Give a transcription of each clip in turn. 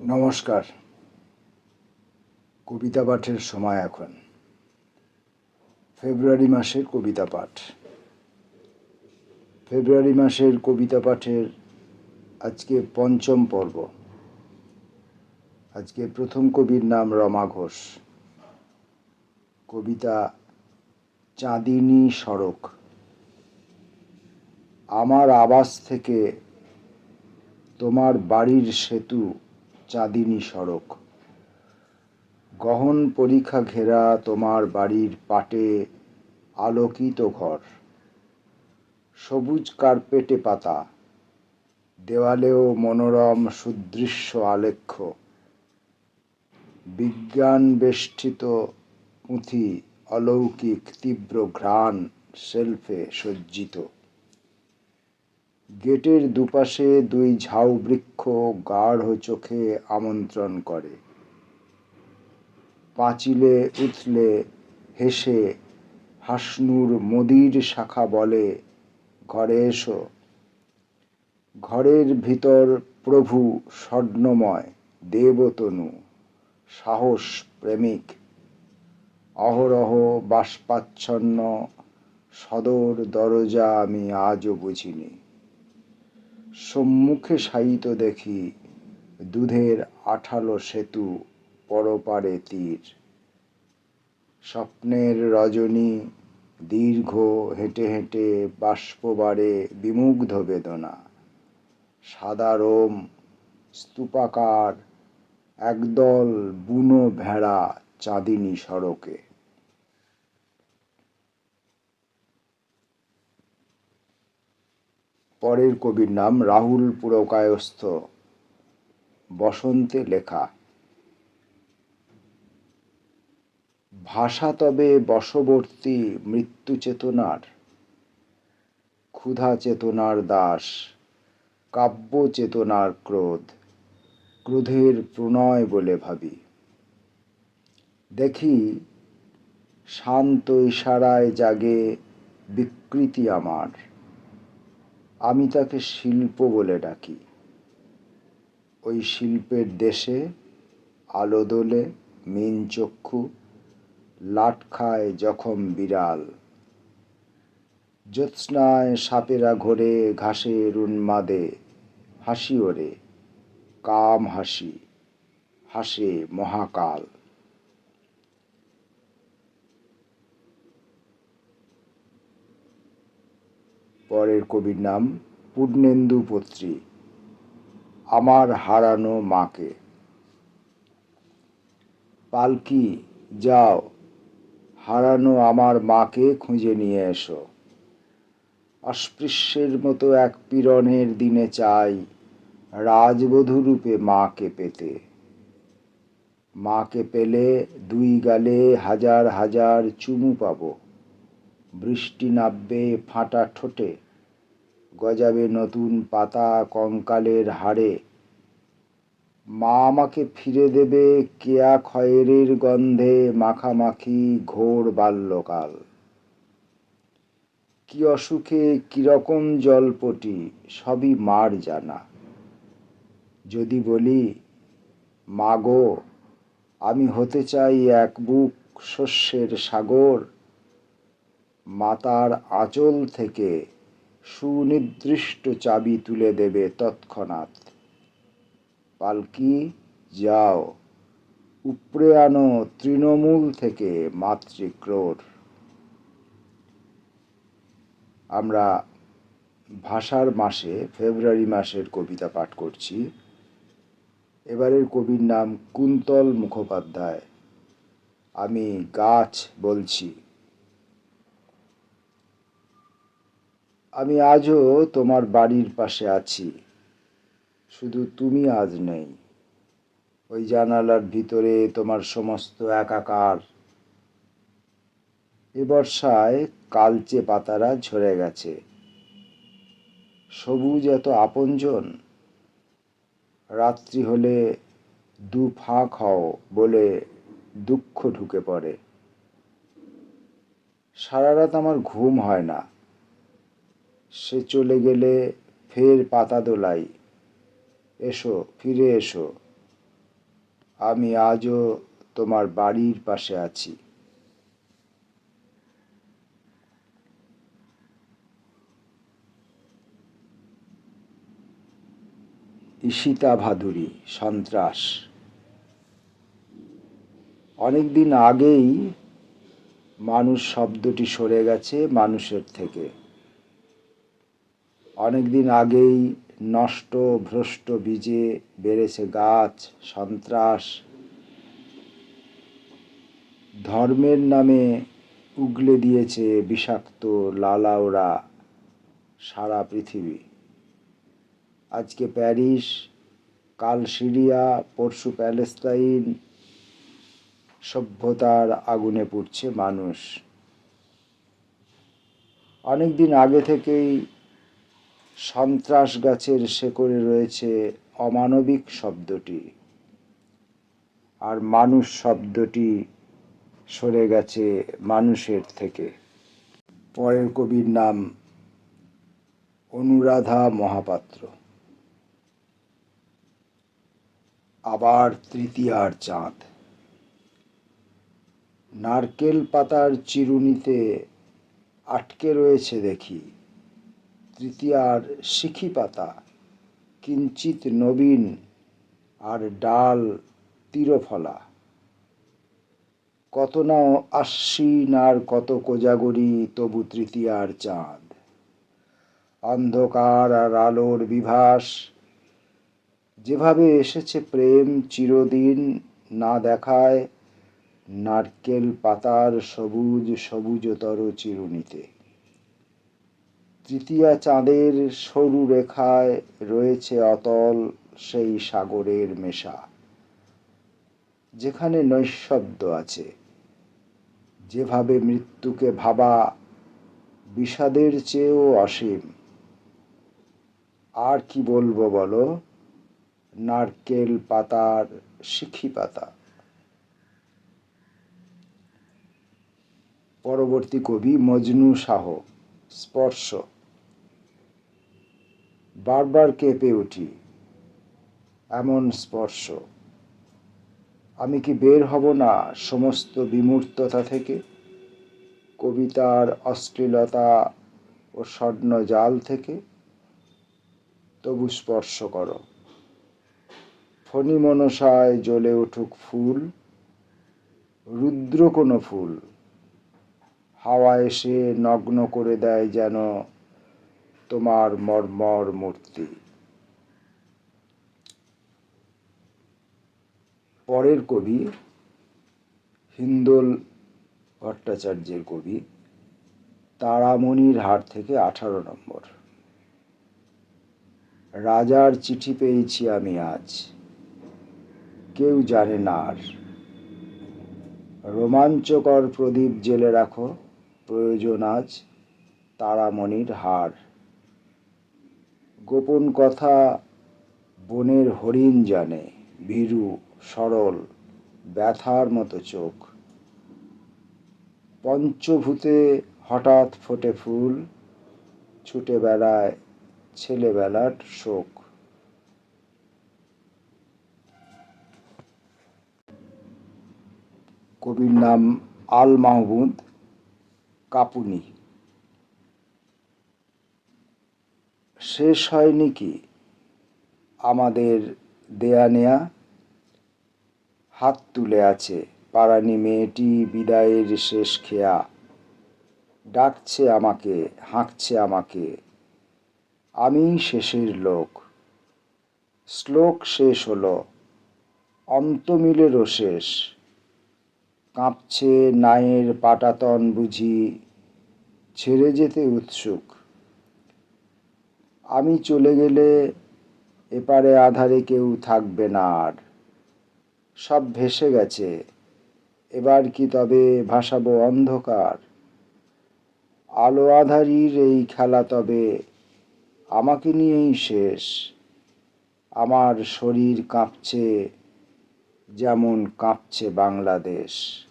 নমস্কার। কবিতা পাঠের সময় এখন। ফেব্রুয়ারি মাসের কবিতা পাঠ। ফেব্রুয়ারি মাসের কবিতা পাঠের আজকে পঞ্চম পর্ব। আজকে প্রথম কবির নাম রমা ঘোষ। কবিতা চাঁদিনী সড়ক। আমার আবাস থেকে তোমার বাড়ির সেতু চাঁদিনী সড়ক। গহন পরীক্ষা ঘেরা তোমার বাড়ির পাটে আলোকিত ঘর। সবুজ কার্পেটে পাতা, দেওয়ালেও মনোরম সুদৃশ্য আলেখ্য। বিজ্ঞান বেষ্টিত পুঁথি অলৌকিক তীব্র ঘ্রাণ শেলফে সজ্জিত। গেটের দুপাশে দুই ঝাউ বৃক্ষ গাঢ় চোখে আমন্ত্রণ করে। পাঁচিলে উথলে হেসে হাসনুর মদির শাখা বলে, ঘরে এসো। ঘরের ভিতর প্রভু স্বর্ণময়, দেবতনু, সাহস প্রেমিক। অহরহ বাষ্পাচ্ছন্ন সদর দরজা আমি আজও বুঝিনি। সম্মুখে শায়িত দেখি দুধের আঠালো সেতু পরপারে তীর। স্বপ্নের রজনী দীর্ঘ হেঁটে হেঁটে বাষ্পবারে বিমুগ্ধ বেদনা। সাদা রোম, স্তূপাকার, একদল বুনো ভেড়া চাঁদিনী সড়কে। পরের কবির নাম রাহুল পুরকায়স্থ। বসন্তে লেখা। ভাষা তবে বশবর্তী মৃত্যু চেতনার, ক্ষুধা চেতনার দাস, কাব্য চেতনার ক্রোধ, ক্রোধের প্রণয় বলে ভাবি। দেখি, শান্ত ইশারায় জাগে বিকৃতি আমার। আমি তাকে শিল্প বলে ডাকি। ওই শিল্পের দেশে আলো দোলে, মিন চক্ষু, লাট খায় জখম বিড়াল। জ্যোৎস্নায় সাপেরা ঘোরে ঘাসের উন্মাদে হাসি ওরে কাম হাসি, হাসে মহাকাল। পরের কবির নাম পূর্ণেন্দু পত্রী, আমার হারানো মাকে। পালকি, যাও, হারানো আমার মাকে খুঁজে নিয়ে এসো। অস্পৃশ্যের মতো এক পীড়নের দিনে চাই রাজবধূ রূপে মাকে পেতে। মাকে পেলে দুই গালে হাজার হাজার চুমু পাবো। বৃষ্টি নাববে ফাটা ঠোঁটে, গজাবে নতুন পাতা কঙ্কালের হাড়ে। মা আমাকে ফিরে দেবে কেয়া খয়েরের গন্ধে মাখামাখি ঘোর বাল্যকাল। কি অসুখে কীরকম জলপটি, সবই মার জানা। যদি বলি মাগো আমি হতে চাই এক বুক শস্যের সাগর মাতার আঁচল থেকে সুনির্দিষ্ট চাবি তুলে দেবে তৎক্ষণাৎ। পালকি, যাও। উপড়ে আনো তৃণমূল থেকে মাতৃক্রোর আমরা ভাষার মাসে, ফেব্রুয়ারি মাসের কবিতা পাঠ করছি। এবারের কবির নাম কুন্তল মুখোপাধ্যায়। আমি গাছ বলছি। আমি আজও তোমার বাড়ির পাশে আছি। শুধু তুমি আজ নেই। ওই জানালার ভিতরে তোমার সমস্ত একাকার। এ বর্ষায় কালচে পাতারা ঝরে গেছে। সবুজ এত আপনজন। রাত্রি হলে দু ফাঁক হও বলে দুঃখ ঢুকে পড়ে। সারা রাত আমার ঘুম হয় না। সে চলে গেলে ফের পাতা দোলাই। এসো, ফিরে এসো। আমি আজও তোমার বাড়ির পাশে আছি। ঈশিতা ভাদুরী, সন্ত্রাস। অনেকদিন আগেই মানুষ শব্দটি সরে গেছে মানুষের থেকে। অনেকদিন আগেই নষ্ট, ভ্রষ্ট বীজে বেড়েছে গাছ, সন্ত্রাস। ধর্মের নামে উগলে দিয়েছে বিষাক্ত লালাওরা সারা পৃথিবী। আজকে প্যারিস কাল সিরিয়া পরশু প্যালেস্তাইন, সভ্যতার আগুনে পুড়ছে মানুষ। অনেক দিন আগে থেকেই সন্ত্রাস গাছের শেকড়ে রয়েছে অমানবিক শব্দটি। আর মানুষ শব্দটি সরে গেছে মানুষের থেকে। পরের কবির নাম অনুরাধা মহাপাত্র। আবার তৃতীয়ার চাঁদ। নারকেল পাতার চিরুনিতে আটকে রয়েছে দেখি। তৃতীয়ার শিখি পাতা কিঞ্চিত নবীন আর ডাল তীরফলা। কত না আশ্বিন আর কত কোজাগরি, তবু তৃতীয়ার চাঁদ। অন্ধকার আর আলোর বিভাস, যেভাবে এসেছে প্রেম চিরদিন না দেখায়, নারকেল পাতার সবুজ সবুজতর চিরুনিতে। তৃতীয়া চাঁদের সরু রেখায় রয়েছে অতল সেই সাগরের মেশা, যেখানে নৈশব্দ আছে। যেভাবে মৃত্যুকে ভাবা বিষাদের চেয়েও অসীম। আর কি বলব বলো? নারকেল পাতার শিখি পাতা। পরবর্তী কবি মজনু শাহ, স্পর্শ। বারবার কেঁপে উঠি। এমন স্পর্শ। আমি কি বের হব না সমস্ত বিমূর্ততা থেকে? কবিতার অশ্লীলতা ও স্বর্ণ জাল থেকে? তবু স্পর্শ করো। ফণি মনসায় জ্বলে উঠুক ফুল, রুদ্র কোনো ফুল। হাওয়া এসে নগ্ন করে দেয় যেন তোমার মর্মর মূর্তি। পরের কবি হিন্দোল ভট্টাচার্যের কবি তারামণির হাট থেকে আঠারো নম্বর। রাজার চিঠি পেয়েছি আমি আজ। কেউ জানে না আর। রোমাঞ্চকর প্রদীপ জেলে রাখো, প্রয়োজন আজ তারামণির হার। গোপন কথা বনের হরিণ জানে, ভীরু, সরল, ব্যথার মতো চোখ। পঞ্চভূতে হঠাৎ ফোটে ফুল, ছুটে বেড়ায় ছেলেবেলার শোক। কবির নাম আল মাহমুদ কাপুনি। শেষ হয়নি কি? আমাদের দেয়া নেয়া হাত তুলে আছে। পারানি মেয়েটি বিদায়ের শেষ খেয়া। ডাকছে আমাকে, হাঁকছে আমাকে। আমি শেষের লোক। শ্লোক শেষ হলো। অন্ত মিলেরও শেষ। কাঁপছে নায়ের পাটাতন বুঝি। ছেড়ে যেতে উৎসুক। আমি চলে গেলে এপারে আধারে কেউ থাকবে না আর। সব ভেসে গেছে। এবার কি তবে ভাসাবো অন্ধকার? আলো আধারির এই খেলা তবে আমাকে নিয়েই শেষ। আমার শরীর কাঁপছে, যেমন কাঁপছে বাংলাদেশ।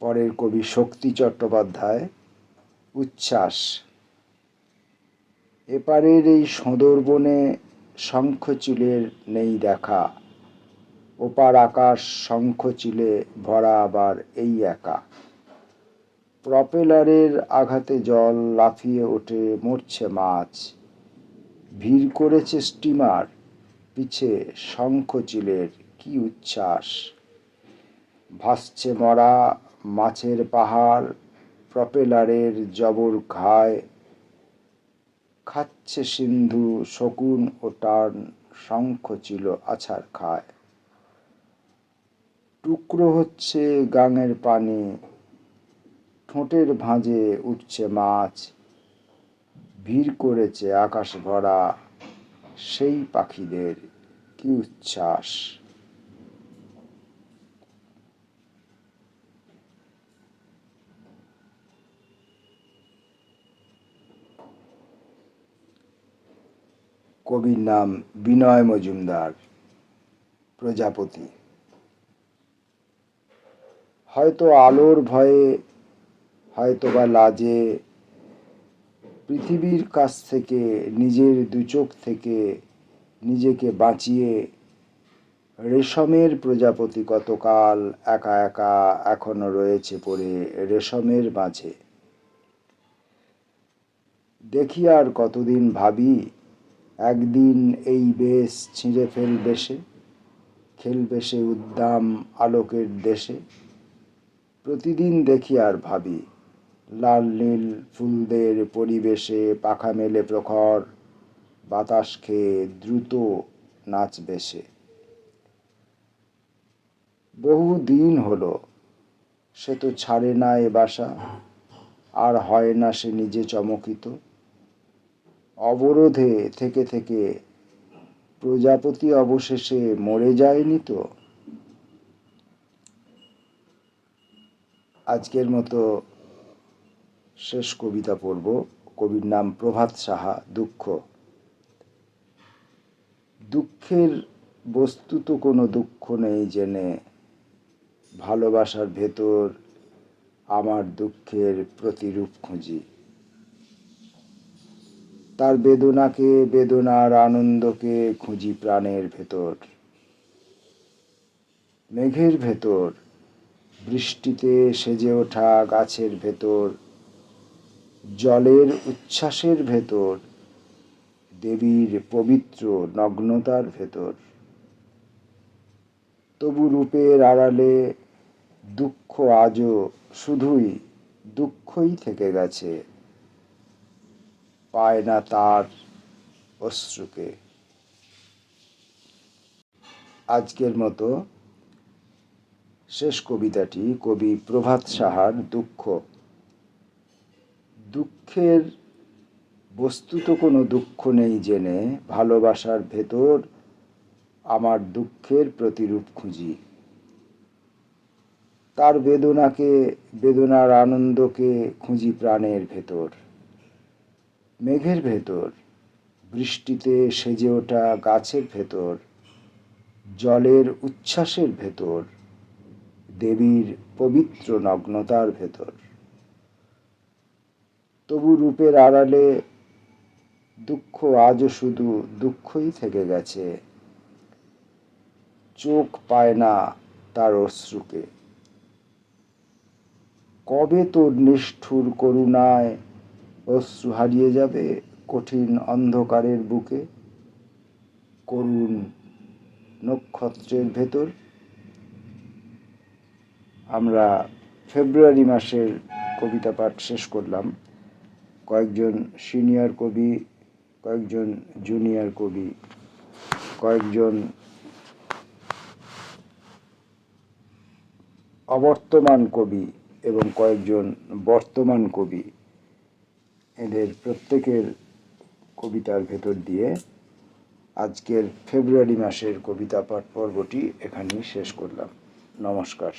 পরের কবি শক্তি চট্টোপাধ্যায়, উচ্ছ্বাস। এপারের এই সঁদর বনে শঙ্খচিলের নেই দেখা, ওপার আকাশ শঙ্খচিলে ভরা আবার এই একা। প্রপেলারের আঘাতে জল লাফিয়ে ওঠে, মরছে মাছ। ভিড় করেছে স্টিমার, পিছে শঙ্খচিলের কি উচ্ছ্বাস। ভাসছে মরা মাছের পাহাড়, প্রপেলারের জবর ঘায় খাচ্ছে সিন্ধু, শকুন ও টান, শঙ্খ ছিল আছাড় খায়। টুকরো হচ্ছে গাঙের পানি, ঠোঁটের ভাঁজে উঠছে মাছ, ভিড় করেছে আকাশ ভরা সেই পাখিদের কি উচ্ছ্বাস। কবির নাম বিনয় মজুমদার, প্রজাপতি। হয়তো আলোর ভয়ে হয়তো বা লাজে, পৃথিবীর কাছ থেকে, নিজের দু চোখ থেকে, নিজেকে বাঁচিয়ে রেশমের প্রজাপতি কতকাল একা একা এখনও রয়েছে পড়ে রেশমের মাঝে। দেখি আর কতদিন ভাবি একদিন এই বেশ ছিঁড়ে ফেলবে সে, খেলবে সে উদ্দাম আলোকের দেশে। প্রতিদিন দেখি আর ভাবি, লাল নীল ফুলদের পরিবেশে পাখা মেলে প্রখর, বাতাস খেয়ে দ্রুত নাচবে সে। বহু দিন হলো, সে তো ছাড়ে না এ বাসা, আর হয় না সে নিজে চমকিত। অবরোধে থেকে থেকে প্রজাপতি অবশেষে মরে যায়নি তো? আজকের মতো শেষ কবিতা পড়ব। কবির নাম প্রভাত সাহা, দুঃখ। দুঃখের বস্তু তো কোনো দুঃখ নেই জেনে। ভালোবাসার ভেতর আমার দুঃখের প্রতিরূপ খুঁজি। তার বেদনাকে, বেদনার আনন্দকে খুঁজি প্রাণের ভেতর। মেঘের ভেতর, বৃষ্টিতে সেজে ওঠা গাছের ভেতর, জলের উচ্ছ্বাসের ভেতর, দেবীর পবিত্র নগ্নতার ভেতর। তবু রূপের আড়ালে দুঃখ আজও শুধুই দুঃখই থেকে গেছে। পায় না তার অশ্রুকে। আজকের মতো শেষ কবিতাটি কবি প্রভাত সাহার দুঃখ। দুঃখের বস্তুত কোনো দুঃখ নেই জেনে, ভালোবাসার ভেতর আমার দুঃখের প্রতিরূপ খুঁজি। তার বেদনাকে, বেদনার আনন্দকে খুঁজি প্রাণের ভেতর। মেঘের ভেতর, বৃষ্টিতে সেজে ওঠা গাছের ভেতর, জলের উচ্ছ্বাসের ভেতর, দেবীর পবিত্র নগ্নতার ভেতর। তবু রূপের আড়ালে দুঃখ আজও শুধু দুঃখই থেকে গেছে। চোখ পায় না তার অশ্রুকে। কবে তোর নিষ্ঠুর করুণায় অশ্রু হারিয়ে যাবে কঠিন অন্ধকারের বুকে। করুণ নক্ষত্রের ভেতর। আমরা ফেব্রুয়ারি মাসের কবিতা পাঠ শেষ করলাম। কয়েকজন সিনিয়র কবি, কয়েকজন জুনিয়র কবি, কয়েকজন অবর্তমান কবি এবং কয়েকজন বর্তমান কবি এদের প্রত্যেকের কবিতার ভেতর দিয়ে আজকের ফেব্রুয়ারি মাসের কবিতা পাঠ পর্বটি এখানেই শেষ করলাম। নমস্কার।